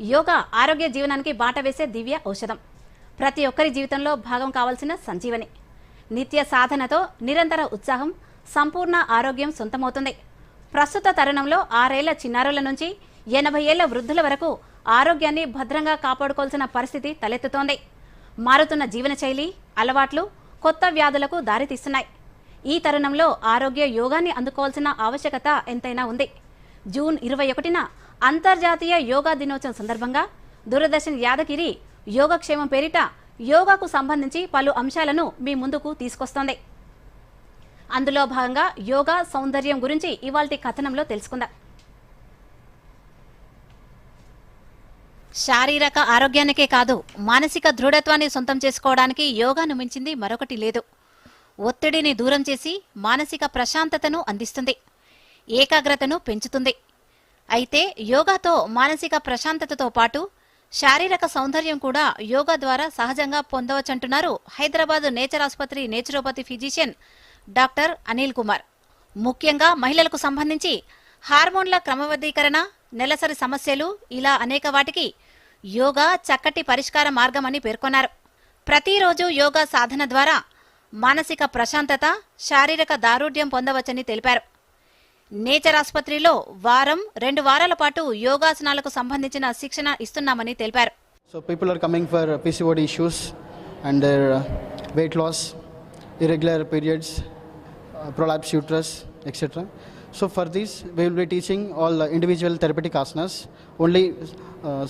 యోగా ఆరోగ్య జీవనానికి బాట వేసే దివ్య ఔషధం. ప్రతి ఒక్కరి జీవితంలో భాగం కావాల్సిన సంజీవని. నిత్య సాధనతో నిరంతర ఉత్సాహం సంపూర్ణ ఆరోగ్యం సొంతమవుతుంది. ప్రస్తుత తరుణంలో ఆరేళ్ళ చిన్నారుల నుంచి ఎనభై ఏళ్ళ వృద్ధుల వరకు ఆరోగ్యాన్ని భద్రంగా కాపాడుకోవాల్సిన పరిస్థితి తలెత్తుతోంది. మారుతున్న జీవనశైలి అలవాట్లు కొత్త వ్యాధులకు దారితీస్తున్నాయి. ఈ తరుణంలో ఆరోగ్య యోగాన్ని అందుకోవాల్సిన ఆవశ్యకత ఎంతైనా ఉంది. జూన్ ఇరవై ఒకటిన అంతర్జాతీయ యోగా దినోత్సవం సందర్భంగా దూరదర్శన్ యాదగిరి యోగక్షేమం పేరిట యోగాకు సంబంధించి పలు అంశాలను మీ ముందుకు తీసుకొస్తోంది. అందులో భాగంగా యోగా సౌందర్యం గురించి ఇవాల్టి కథనంలో తెలుసుకుందాం. శారీరక ఆరోగ్యానికే కాదు మానసిక దృఢత్వాన్ని సొంతం చేసుకోవడానికి యోగాను మించింది మరొకటి లేదు. ఒత్తిడిని దూరం చేసి మానసిక ప్రశాంతతను అందిస్తుంది. ఏకాగ్రతను పెంచుతుంది. అయితే యోగాతో మానసిక ప్రశాంతతతో పాటు శారీరక సౌందర్యం కూడా యోగా ద్వారా సహజంగా పొందవచ్చంటున్నారు హైదరాబాద్ నేచర్ ఆసుపత్రి naturopathy physician doctor Anil Kumar. ముఖ్యంగా మహిళలకు సంబంధించి హార్మోన్ల క్రమబద్ధీకరణ నెలసరి సమస్యలు ఇలా అనేక వాటికి యోగా చక్కటి పరిష్కార మార్గమని పేర్కొన్నారు. ప్రతిరోజు యోగా సాధన ద్వారా మానసిక ప్రశాంతత శారీరక దారుఢ్యం పొందవచ్చని తెలిపారు. నేచర్ ఆసుపత్రిలో వారం రెండు వారాల పాటు యోగాసనాలకు సంబంధించిన శిక్షణ ఇస్తున్నామని తెలిపారు. So people are coming for PCOD issues and weight loss irregular periods prolapse uterus etcetera so for these we will be teaching all individual therapeutic asanas only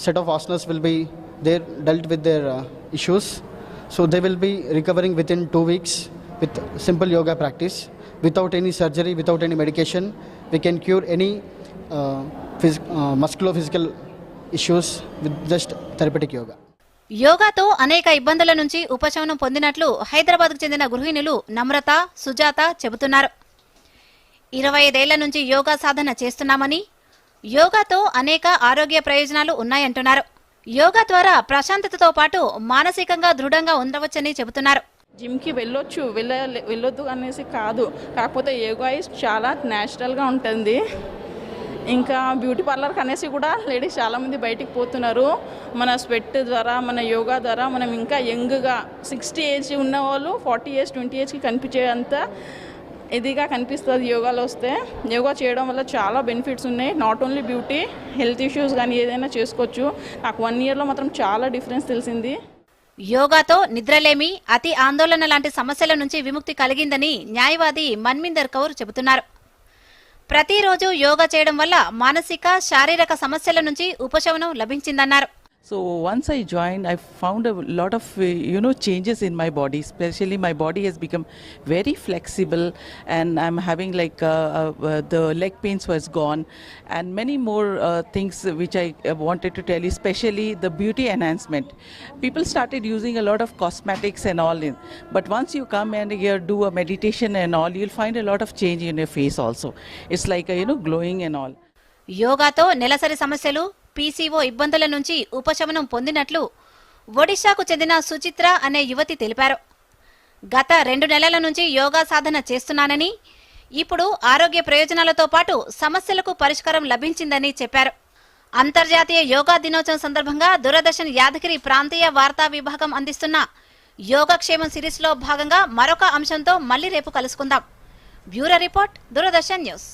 set of asanas will be there dealt with their issues so they will be recovering with in two weeks with simple yoga practice without any surgery without any medication we can cure any Fiji మస్క్లో physical issues with just therapeutic yoga యోగాతో అనేక ఇబ్బందుల నుంచి ఉపశమనం పొందినట్లు హైదరాబాద్కు చెందిన గృహిణులు నమ్రత సుజాత చెబుతున్నారు. ఇరవై ఐదేళ్ళ నుంచి యోగా సాధన చేస్తున్నామని యోగాతో అనేక ఆరోగ్య ప్రయోజనాలు ఉన్నాయంటున్నారు. యోగా ద్వారా ప్రశాంతతతో పాటు మానసికంగా దృఢంగా ఉండవచ్చని చెబుతున్నారు. జిమ్కి వెళ్ళొచ్చు వెళ్ళ వెళ్ళొద్దు అనేసి కాదు. కాకపోతే యోగా ఇస్ చాలా న్యాచురల్గా ఉంటుంది. ఇంకా బ్యూటీ పార్లర్కి అనేసి కూడా లేడీస్ చాలామంది బయటికి పోతున్నారు. మన స్వెట్ ద్వారా మన యోగా ద్వారా మనం ఇంకా యంగ్గా సిక్స్టీ ఏజ్ ఉన్న వాళ్ళు ఫార్టీ ఇయర్స్ ట్వంటీ ఏజ్కి కనిపించేంత ఇదిగా కనిపిస్తుంది యోగాలో వస్తే. యోగా చేయడం వల్ల చాలా బెనిఫిట్స్ ఉన్నాయి. Not only beauty health issues కానీ ఏదైనా చేసుకోవచ్చు. నాకు వన్ ఇయర్లో మాత్రం చాలా డిఫరెన్స్ తెలిసింది. యోగాతో నిద్రలేమి అతి ఆందోళన లాంటి సమస్యల నుంచి విముక్తి కలిగిందని న్యాయవాది మన్మిందర్ కౌర్ చెబుతున్నారు. ప్రతిరోజు యోగా చేయడం వల్ల మానసిక శారీరక సమస్యల నుంచి ఉపశమనం లభించిందన్నారు. So once I joined, I found a lot of uh, you know changes in my body. Especially my body has become very flexible, and I'm having like uh, uh, uh, the leg pains was gone, and many more uh, things which I uh, wanted to tell you. Especially the beauty enhancement. People started using a lot of cosmetics and all in, but once you come and here do a meditation and all, you'll find a lot of change in your face also. It's like uh, you know glowing and all. యోగాతో నెలసరి సమస్యలు PCO ఇబ్బందుల నుంచి ఉపశమనం పొందినట్లు ఒడిశాకు చెందిన సుచిత్ర అనే యువతి తెలిపారు. గత రెండు నెలల నుంచి యోగా సాధన చేస్తున్నానని ఇప్పుడు ఆరోగ్య ప్రయోజనాలతో పాటు సమస్యలకు పరిష్కారం లభించిందని చెప్పారు. అంతర్జాతీయ యోగా దినోత్సవం సందర్భంగా దూరదర్శన్ యాదగిరి ప్రాంతీయ వార్తా విభాగం అందిస్తున్న యోగక్షేమం సిరీస్లో భాగంగా మరొక అంశంతో మళ్ళీ రేపు కలుసుకుందాం. Bureau report Doordarshan news.